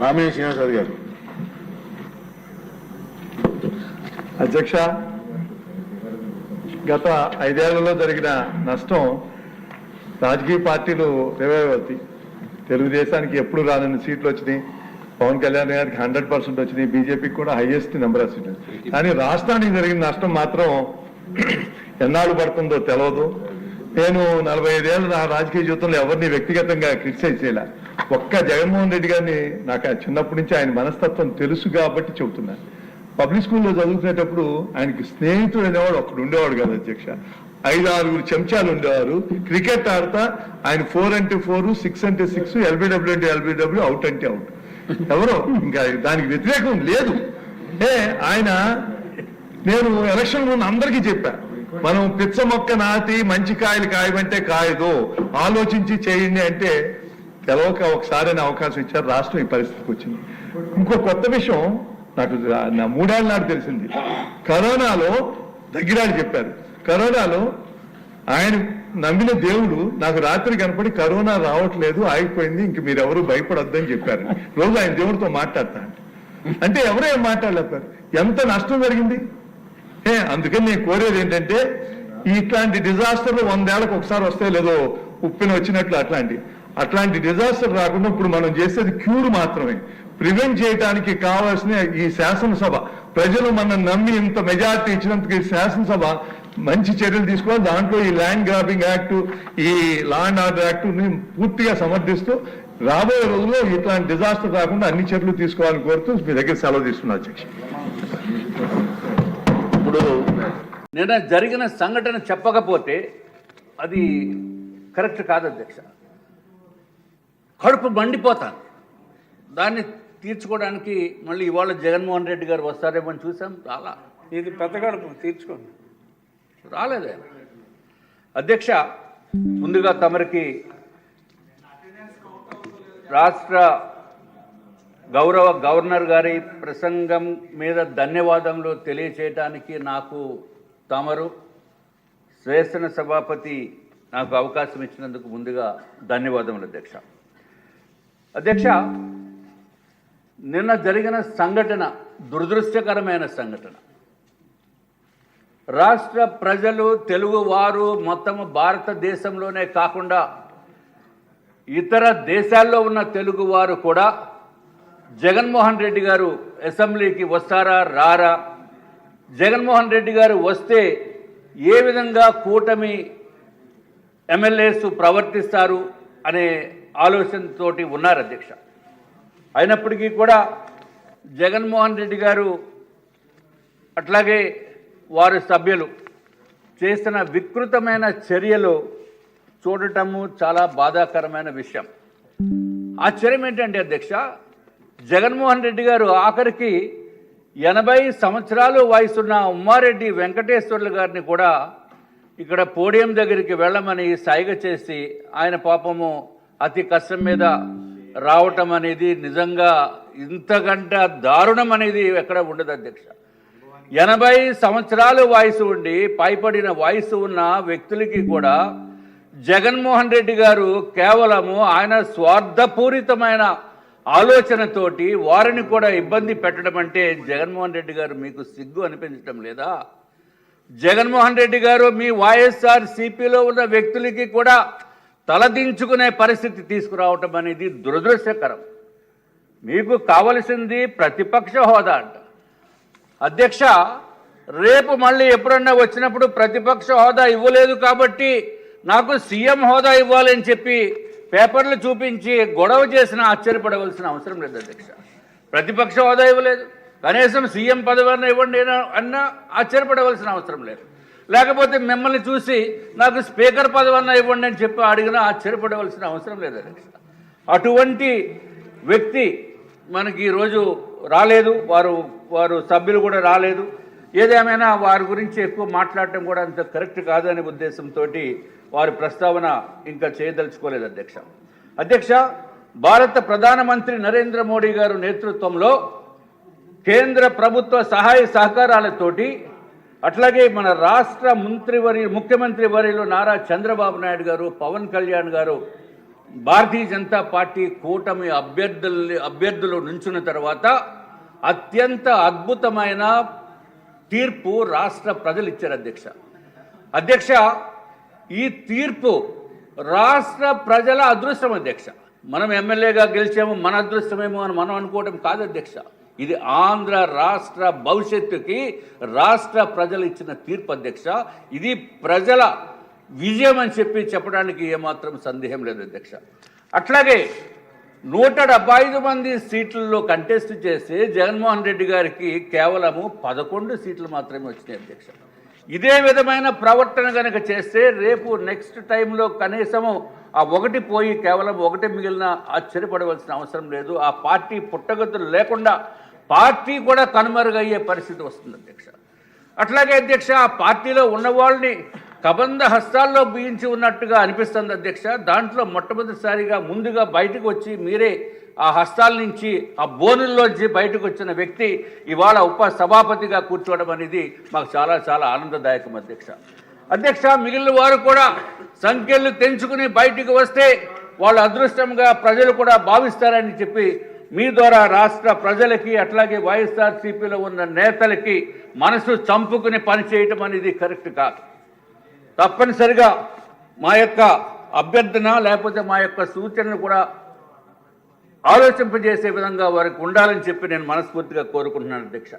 రామయ్య శ్రీనివాసరావు గారు. అధ్యక్ష గత ఐదేళ్ళలో జరిగిన నష్టం రాజకీయ పార్టీలు రివైవ్ తెలుగుదేశానికి ఎప్పుడు రానన్ని సీట్లు వచ్చినాయి. పవన్ కళ్యాణ్ గారికి హండ్రెడ్ పర్సెంట్ వచ్చినాయి. బీజేపీకి కూడా హైయెస్ట్ నెంబర్ ఆఫ్ సీట్లు. కానీ రాష్ట్రానికి జరిగిన నష్టం మాత్రం ఎన్నాళ్ళు పడుతుందో తెలియదు నేను నలభై ఐదేళ్ళు నా రాజకీయ జీవితంలో ఎవరిని వ్యక్తిగతంగా క్రిటిసైజ్ చేయలే. ఒక్క జగన్మోహన్ రెడ్డి గారిని నాకు చిన్నప్పటి నుంచి ఆయన మనస్తత్వం తెలుసు కాబట్టి చెబుతున్నాను పబ్లిక్ స్కూల్లో చదువుకునేటప్పుడు ఆయనకి స్నేహితుడు అనేవాడు ఒకడు ఉండేవాడు కదా అధ్యక్ష. ఐదు ఆరుగురు చెంచాలు ఉండేవారు. క్రికెట్ ఆడతా ఆయన ఫోర్ అంటే ఫోర్ సిక్స్ అంటే సిక్స్ ఎల్బిడబ్ల్యూ అంటే ఎల్బిడబ్ల్యూ అవుట్ అంటే అవుట్. ఎవరో? ఇంకా దానికి వ్యతిరేకం లేదు. ఏ ఆయన నేను ఎలక్షన్ ముందు అందరికీ చెప్పా. మనం పిచ్చ మొక్క నాటి మంచి కాయలు కాయమంటే కాయదు. ఆలోచించి చేయండి అంటే తెలవక ఒకసారి అని అవకాశం ఇచ్చారు రాష్ట్రం ఈ పరిస్థితికి వచ్చింది. ఇంకో కొత్త విషయం నాకు నా మూడేళ్ళ నాడు తెలిసింది. కరోనాలో దగ్గరాడు చెప్పారు. కరోనాలో ఆయన నమ్మిన దేవుడు నాకు రాత్రి కనపడి కరోనా రావట్లేదు ఆగిపోయింది ఇంక మీరెవరు భయపడొద్దని చెప్పారు. రోజు ఆయన దేవుడితో మాట్లాడతాను. అంటే ఎవరో ఏం మాట్లాడలేపారు ఎంత నష్టం జరిగింది? ఏ అందుకని నేను కోరేది ఏంటంటే ఇట్లాంటి డిజాస్టర్లు వందేళ్ళకు ఒకసారి వస్తే లేదో ఉప్పిన వచ్చినట్లు అట్లాంటి. అట్లాంటి డిజాస్టర్ రాకుండా ఇప్పుడు మనం చేసేది క్యూర్ మాత్రమే. ప్రివెంట్ చేయడానికి కావాల్సిన ఈ శాసనసభ ప్రజలు మనం నమ్మి ఇంత మెజార్టీ ఇచ్చినందుకు ఈ శాసనసభ మంచి చర్యలు తీసుకోవాలి. దాంట్లో ఈ ల్యాండ్ గ్రాబింగ్ యాక్ట్ ఈ లా అండ్ ఆర్డర్ యాక్ట్ని పూర్తిగా సమర్థిస్తూ రాబోయే రోజుల్లో ఇట్లాంటి డిజాస్టర్ రాకుండా అన్ని చర్యలు తీసుకోవాలని కోరుతూ మీ దగ్గర సెలవు తీసుకున్నా అధ్యక్ష. ఇప్పుడు నిన్న జరిగిన సంఘటన చెప్పకపోతే అది కరెక్ట్ కాదు అధ్యక్ష. కడుపు మండిపోతాను దాన్ని తీర్చుకోవడానికి మళ్ళీ ఇవాళ జగన్మోహన్ రెడ్డి గారు వస్తారేమో అని చూసాం. రాలా. ఇది పెద్ద గడుపు తీర్చుకోండి. రాలేదే. అధ్యక్ష ముందుగా తమరికి రాష్ట్ర గౌరవ గవర్నర్ గారి ప్రసంగం మీద ధన్యవాదములు తెలియచేయటానికి నాకు తమరు శాసన సభాపతి నాకు అవకాశం ఇచ్చినందుకు ముందుగా ధన్యవాదములు అధ్యక్ష. అధ్యక్ష నిన్న జరిగిన సంఘటన దురదృష్టకరమైన సంఘటన. రాష్ట్ర ప్రజలు తెలుగువారు మొత్తం భారతదేశంలోనే కాకుండా ఇతర దేశాల్లో ఉన్న తెలుగువారు కూడా జగన్మోహన్ రెడ్డి గారు అసెంబ్లీకి వస్తారా రారా? జగన్మోహన్ రెడ్డి గారు వస్తే ఏ విధంగా కూటమి ఎమ్మెల్యేస్ ప్రవర్తిస్తారు అనే ఆలోచనతోటి ఉన్నారు అధ్యక్ష. అయినప్పటికీ కూడా జగన్మోహన్ రెడ్డి గారు అట్లాగే వారి సభ్యులు చేసిన వికృతమైన చర్యలు చూడటము చాలా బాధాకరమైన విషయం. ఆశ్చర్యం ఏంటంటే అధ్యక్ష జగన్మోహన్ రెడ్డి గారు ఆఖరికి ఎనభై సంవత్సరాలు వయసున్న ఉమ్మారెడ్డి వెంకటేశ్వర్లు గారిని కూడా ఇక్కడ పోడియం దగ్గరికి వెళ్ళమని సైగ చేసి ఆయన పాపము అతి కష్టం మీద రావటం అనేది నిజంగా ఇంతకంట దారుణం అనేది ఎక్కడ ఉండదు అధ్యక్ష. ఎనభై సంవత్సరాలు వయసు ఉండి పైపడిన వయసు ఉన్న వ్యక్తులకి కూడా జగన్మోహన్ రెడ్డి గారు కేవలము ఆయన స్వార్థపూరితమైన ఆలోచనతోటి వారిని కూడా ఇబ్బంది పెట్టడం అంటే జగన్మోహన్ రెడ్డి గారు మీకు సిగ్గు అనిపించడం లేదా? జగన్మోహన్ రెడ్డి గారు మీ వైఎస్ఆర్ సిపిలో ఉన్న వ్యక్తులకి కూడా తలదించుకునే పరిస్థితి తీసుకురావటం అనేది దురదృష్టకరం. మీకు కావలసింది ప్రతిపక్ష హోదా అంట. అధ్యక్ష రేపు మళ్ళీ ఎప్పుడన్నా వచ్చినప్పుడు ప్రతిపక్ష హోదా ఇవ్వలేదు కాబట్టి నాకు సీఎం హోదా ఇవ్వాలని చెప్పి పేపర్లు చూపించి గొడవ చేసిన ఆశ్చర్యపడవలసిన అవసరం లేదు అధ్యక్ష. ప్రతిపక్ష హోదా ఇవ్వలేదు. కనీసం సీఎం పదవి అన్న ఇవ్వండి అన్న- అన్నా ఆశ్చర్యపడవలసిన అవసరం లేదు. లేకపోతే మిమ్మల్ని చూసి నాకు స్పీకర్ పదవి ఇవ్వండి అని చెప్పి అడిగినా ఆశ్చర్యపడవలసిన అవసరం లేదు అధ్యక్ష అటువంటి వ్యక్తి మనకి ఈరోజు రాలేదు వారు వారు సభ్యులు కూడా రాలేదు. ఏదేమైనా వారి గురించి ఎక్కువ మాట్లాడటం కూడా అంత కరెక్ట్ కాదనే ఉద్దేశంతో వారి ప్రస్తావన ఇంకా చేయదలుచుకోలేదు అధ్యక్ష. అధ్యక్ష భారత ప్రధానమంత్రి నరేంద్ర మోడీ గారు నేతృత్వంలో కేంద్ర ప్రభుత్వ సహాయ సహకారాలతోటి అట్లాగే మన రాష్ట్ర మంత్రివరి ముఖ్యమంత్రి వర్యులు నారా చంద్రబాబు నాయుడు గారు పవన్ కళ్యాణ్ గారు భారతీయ జనతా పార్టీ కూటమి అభ్యర్థులు అభ్యర్థులు నుంచున్న తర్వాత అత్యంత అద్భుతమైన తీర్పు రాష్ట్ర ప్రజలు ఇచ్చారు అధ్యక్ష. అధ్యక్ష ఈ తీర్పు రాష్ట్ర ప్రజల అదృష్టం అధ్యక్ష. మనం ఎమ్మెల్యేగా గెలిచాము మన అదృష్టమేమో అని మనం అనుకోవడం కాదు అధ్యక్ష. ఇది ఆంధ్ర రాష్ట్ర భవిష్యత్తుకి రాష్ట్ర ప్రజలు ఇచ్చిన తీర్పు అధ్యక్ష. ఇది ప్రజల విజయం అని చెప్పి చెప్పడానికి ఏమాత్రం సందేహం లేదు అధ్యక్ష. అట్లాగే నూట డెబ్బై ఐదు మంది సీట్లలో కంటెస్ట్ చేస్తే జగన్మోహన్ రెడ్డి గారికి కేవలము పదకొండు సీట్లు మాత్రమే వచ్చినాయి అధ్యక్ష. ఇదే విధమైన ప్రవర్తన కనుక చేస్తే రేపు నెక్స్ట్ టైంలో కనీసము ఆ ఒకటి పోయి కేవలం ఒకటి మిగిలిన ఆశ్చర్యపడవలసిన అవసరం లేదు. ఆ పార్టీ పుట్టగతులు లేకుండా పార్టీ కూడా కనుమరుగయ్యే పరిస్థితి వస్తుంది అధ్యక్ష. అట్లాగే అధ్యక్ష ఆ పార్టీలో ఉన్న వాళ్ళని కబంధ హస్తాల్లో బిగించి ఉన్నట్టుగా అనిపిస్తుంది అధ్యక్ష. దాంట్లో మొట్టమొదటిసారిగా ముందుగా బయటకు వచ్చి మీరే ఆ హస్తాల నుంచి ఆ బోనుల్లోంచి బయటకు వచ్చిన వ్యక్తి ఇవాళ ఉప సభాపతిగా కూర్చోవడం అనేది మాకు చాలా చాలా ఆనందదాయకం అధ్యక్ష. అధ్యక్ష మిగిలిన వారు కూడా సంఖ్యలు తెంచుకుని బయటికి వస్తే వాళ్ళ అదృష్టంగా ప్రజలు కూడా భావిస్తారని చెప్పి మీ ద్వారా రాష్ట్ర ప్రజలకి అట్లాగే వైఎస్ఆర్సీపీలో ఉన్న నేతలకి మనసు చంపుకుని పనిచేయటం అనేది కరెక్ట్ కాదు. తప్పనిసరిగా మా యొక్క అభ్యర్థన లేకపోతే మా యొక్క సూచనను కూడా ఆలోచింపజేసే విధంగా వారికి ఉండాలని చెప్పి నేను మనస్ఫూర్తిగా కోరుకుంటున్నాను అధ్యక్ష.